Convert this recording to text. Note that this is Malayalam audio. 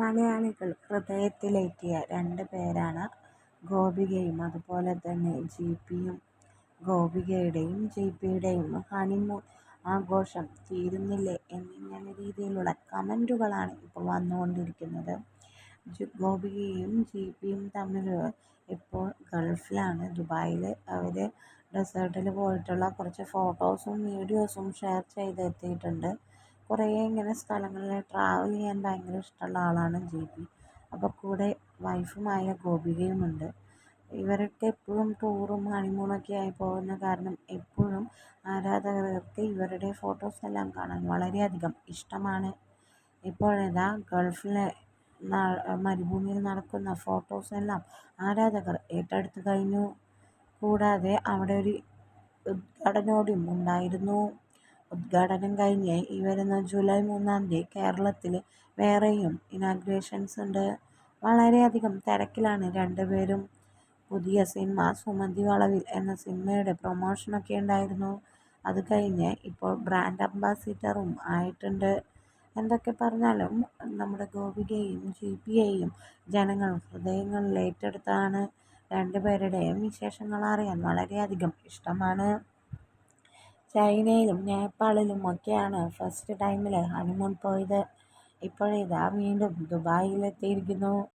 മലയാളികൾ ഹൃദയത്തിലേറ്റിയ രണ്ട് പേരാണ് ഗോപികയും അതുപോലെ തന്നെ ജി പിയും. ഗോപികയുടെയും ജി പിയുടെയും ഹണിമൂൺ ആഘോഷം തീരുന്നില്ലേ എന്നിങ്ങനെ രീതിയിലുള്ള കമന്റുകളാണ് ഇപ്പോൾ വന്നുകൊണ്ടിരിക്കുന്നത്. ഗോപികയും ജി പിയും തമ്മിൽ ഇപ്പോൾ ഗൾഫിലാണ് ദുബായിൽ. അവർ ഡെസേർട്ടിൽ പോയിട്ടുള്ള കുറച്ച് ഫോട്ടോസും വീഡിയോസും ഷെയർ ചെയ്തെത്തിയിട്ടുണ്ട്. കുറേ ഇങ്ങനെ സ്ഥലങ്ങളിൽ ട്രാവൽ ചെയ്യാൻ ഭയങ്കര ഇഷ്ടമുള്ള ആളാണ് ജി പി. അപ്പോൾ കൂടെ വൈഫുമായ ഗോപികയുമുണ്ട്. ഇവരൊക്കെ എപ്പോഴും ടൂറും ഹണിമൂണൊക്കെ ആയി പോകുന്ന കാരണം എപ്പോഴും ആരാധകർക്ക് ഇവരുടെ ഫോട്ടോസ് എല്ലാം കാണാൻ വളരെയധികം ഇഷ്ടമാണ്. ഇപ്പോഴിതാ ഗൾഫിലെ മരുഭൂമിയിൽ നടക്കുന്ന ഫോട്ടോസ് എല്ലാം ആരാധകർ ഏറ്റെടുത്ത് കഴിഞ്ഞു. കൂടാതെ അവിടെ ഒരു ഉദ്ഘാടനോടിയും ഉണ്ടായിരുന്നു. ഉദ്ഘാടനം കഴിഞ്ഞ് ഈ വരുന്ന ജൂലൈ മൂന്നാം തീയതി കേരളത്തിൽ വേറെയും ഇനാഗ്രേഷൻസ് ഉണ്ട്. വളരെയധികം തിരക്കിലാണ് രണ്ടുപേരും. പുതിയ സിനിമ സുമതി വളവിൽ എന്ന സിനിമയുടെ പ്രൊമോഷനൊക്കെ ഉണ്ടായിരുന്നു. അത് കഴിഞ്ഞ് ഇപ്പോൾ ബ്രാൻഡ് അംബാസിഡറും ആയിട്ടുണ്ട്. എന്തൊക്കെ പറഞ്ഞാലും നമ്മുടെ ഗോപികയും ജി പി എയും ജനങ്ങൾ ഹൃദയങ്ങളിൽ ഏറ്റെടുത്താണ് രണ്ടുപേരുടെയും വിശേഷങ്ങൾ അറിയാൻ വളരെയധികം ഇഷ്ടമാണ്. ചൈനയിലും നേപ്പാളിലും ഒക്കെയാണ് ഫസ്റ്റ് ടൈമിൽ ഹണിമൂൺ പോയത്. ഇപ്പോഴിതാ വീണ്ടും ദുബായിൽ എത്തിയിരിക്കുന്നു.